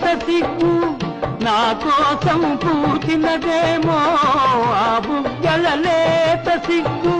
లేత సిగ్గు నా కోసం పూచినదేమో ఆ బుగ్గల లేత సిగ్గు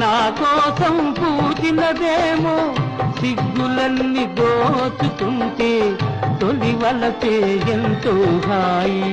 నా కోసం పూచినదేమో సిగ్గులన్నీ దోచుతుంటే తొలి వలపే ఎంతో హాయి.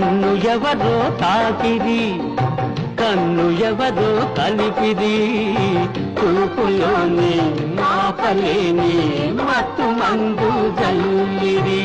నన్ను ఎవరో తాకిరి కన్ను ఎవరో కలిపిరి చూపులోని ఆపలేని మత్తు మందు జల్లి